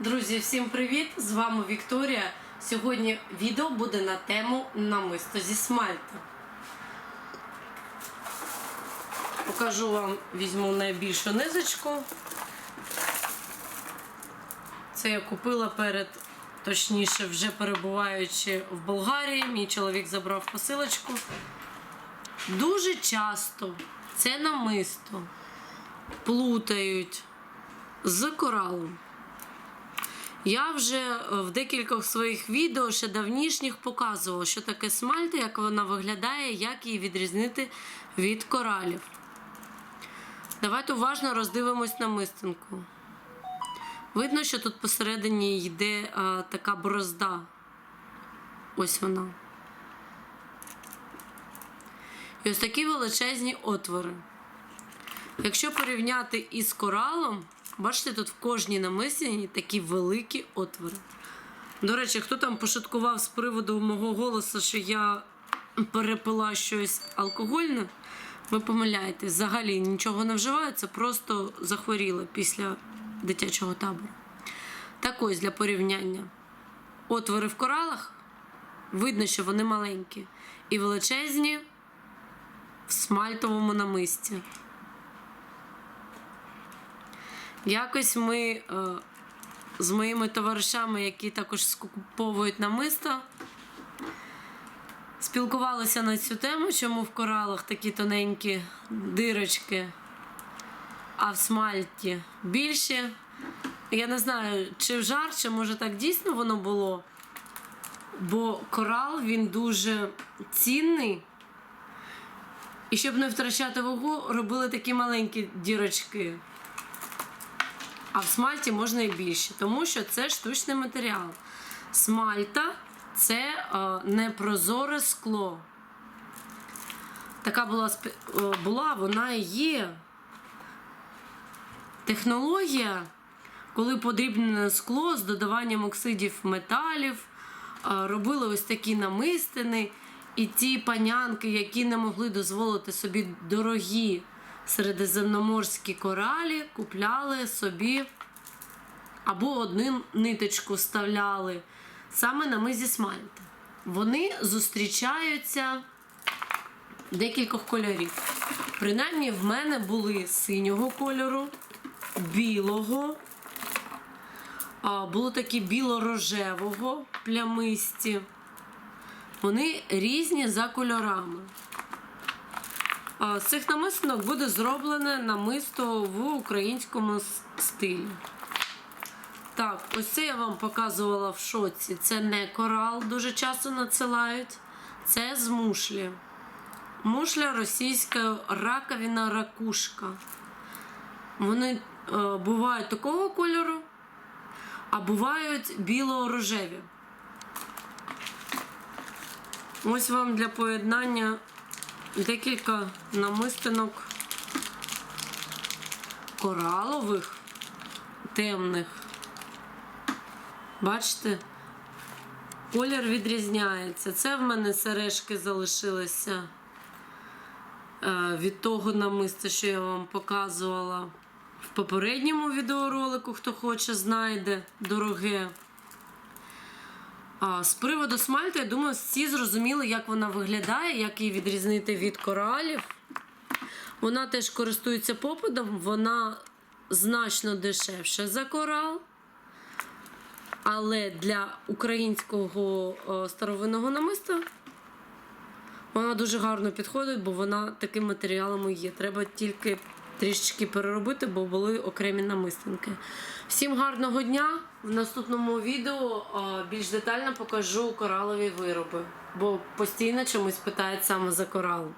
Друзі, всім привіт! З вами Вікторія. Сьогодні відео буде на тему намисто зі смальта. Покажу вам, візьму найбільшу низочку. Це я купила перед, точніше, вже перебуваючи в Болгарії. Мій чоловік забрав посилочку. Дуже часто це намисто плутають з коралом. Я вже е, в декількох своїх відео ще давнішніх показувала, що таке смальта, як вона виглядає, як її відрізнити від коралів. Давайте уважно роздивимось на мистинку. Видно, що тут посередині йде а, така борозда. Ось вона. І ось такі величезні отвори. Якщо порівняти із коралом, бачите, тут в кожній намисині такі великі отвори. До речі, хто там пошуткував з приводу мого голосу, що я перепила щось алкогольне, ви помиляєтесь, взагалі нічого не вживаю, це просто захворіла після дитячого табору. Так ось для порівняння. Отвори в коралах видно, що вони маленькі і величезні в смальтовому намисті. Якось ми е, з моїми товаришами, які також скуповують намисто, спілкувалися на цю тему, чому в коралах такі тоненькі дирочки, а в смальті більші. Я не знаю, чи в жарт, чи може так дійсно воно було. Бо корал він дуже цінний. І щоб не втрачати вагу, робили такі маленькі дірочки. А в смальті можна і більше, тому що це штучний матеріал. Смальта це е, непрозоре скло. Така була, е, була, вона і є. Технологія, коли подрібнене скло з додаванням оксидів металів, е, робили ось такі намистини. І ті панянки, які не могли дозволити собі дорогі середземноморські коралі, купляли собі або одну ниточку вставляли саме на мизі смальти. Вони зустрічаються декількох кольорів. Принаймні, в мене були синього кольору, білого, було такі біло-рожевого плямисті. Вони різні за кольорами. З цих намистинок буде зроблене намисто в українському стилі. Так, ось це я вам показувала в шоці. Це не корал, дуже часто надсилають. Це з мушлі. Мушля російська раковина ракушка. Вони е, бувають такого кольору, а бувають біло-рожеві. Ось вам для поєднання декілька намистинок коралових, темних. Бачите? Колір відрізняється. Це в мене сережки залишилися е, від того намиста, що я вам показувала в попередньому відеоролику, хто хоче, знайде дороге. З приводу смальти, я думаю, всі зрозуміли, як вона виглядає, як її відрізнити від коралів. Вона теж користується попитом, вона значно дешевша за корал. Але для українського старовинного намиста вона дуже гарно підходить, бо вона таким матеріалом і є. Треба тільки трішечки переробити, бо були окремі намистинки. Всім гарного дня! В наступному відео більш детально покажу коралові вироби, бо постійно чомусь питають саме за корал.